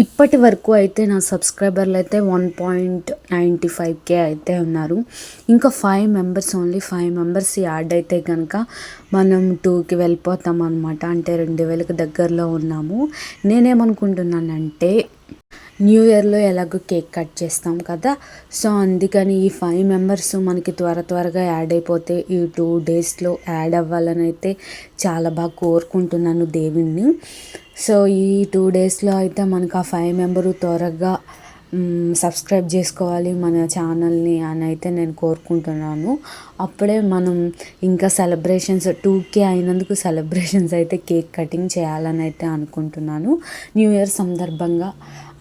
ఇప్పటి వరకు అయితే నా సబ్స్క్రైబర్లు అయితే one point ninety five K అయితే ఉన్నారు. ఇంకా five members only five members add అయితే కనుక మనం టూకి వెళ్ళిపోతాం అనమాట అంటే రెండు వేలకు దగ్గరలో ఉన్నాము. నేనేమనుకుంటున్నానంటే న్యూ ఇయర్లో ఎలాగో కేక్ కట్ చేస్తాం కదా. సో అందుకని ఈ ఫైవ్ మెంబర్స్ మనకి త్వర త్వరగా యాడ్ అయిపోతే ఈ టూ డేస్లో యాడ్ అవ్వాలని అయితే చాలా బాగా కోరుకుంటున్నాను దేవుణ్ణి. సో ఈ టూ డేస్లో అయితే మనకు ఆ ఫైవ్ మెంబరు త్వరగా సబ్స్క్రైబ్ చేసుకోవాలి మన ఛానల్ని అని అయితే నేను కోరుకుంటున్నాను. అప్పుడే మనం ఇంకా సెలబ్రేషన్స్ టూకే అయినందుకు సెలబ్రేషన్స్ అయితే కేక్ కటింగ్ చేయాలని అయితే అనుకుంటున్నాను. న్యూ ఇయర్ సందర్భంగా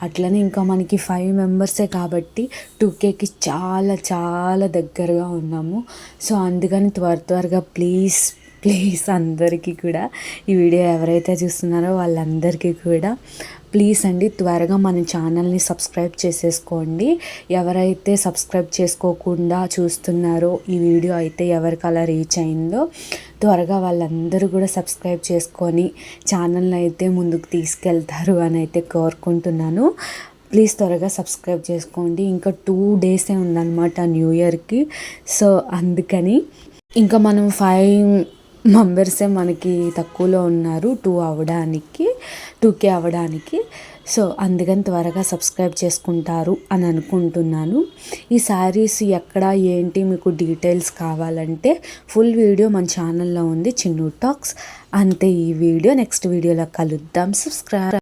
అట్లనే ఇంకా మనకి ఫైవ్ మెంబర్సే కాబట్టి టూ కేకి చాలా చాలా దగ్గరగా ఉన్నాము. సో అందుకని త్వర త్వరగా ప్లీజ్ ప్లీజ్ అందరికీ కూడా ఈ వీడియో ఎవరైతే చూస్తున్నారో వాళ్ళందరికీ కూడా ప్లీజ్ అండి త్వరగా మన ఛానల్ని సబ్స్క్రైబ్ చేసేసుకోండి. ఎవరైతే సబ్స్క్రైబ్ చేసుకోకుండా చూస్తున్నారో ఈ వీడియో అయితే ఎవరికి అలా రీచ్ అయిందో త్వరగా వాళ్ళందరూ కూడా సబ్స్క్రైబ్ చేసుకొని ఛానల్ని అయితే ముందుకు తీసుకెళ్తారు అని అయితే కోరుకుంటున్నాను. ప్లీజ్ త్వరగా సబ్స్క్రైబ్ చేసుకోండి. ఇంకా టూ డేసే ఉందన్నమాట న్యూ ఇయర్కి. సో అందుకని ఇంకా మనం ఫైవ్ మెంబర్సే మనకి తక్కువలో ఉన్నారు. టూ అవ్వడానికి టూకే అవ్వడానికి సో అందుకని త్వరగా సబ్స్క్రైబ్ చేసుకుంటారు అని అనుకుంటున్నాను. ఈ శారీస్ ఎక్కడ ఏంటి మీకు డీటెయిల్స్ కావాలంటే ఫుల్ వీడియో మన ఛానల్లో ఉంది. చిన్ను టాక్స్. అంతే ఈ వీడియో నెక్స్ట్ వీడియోలో కలుద్దాం. సబ్స్క్రైబ్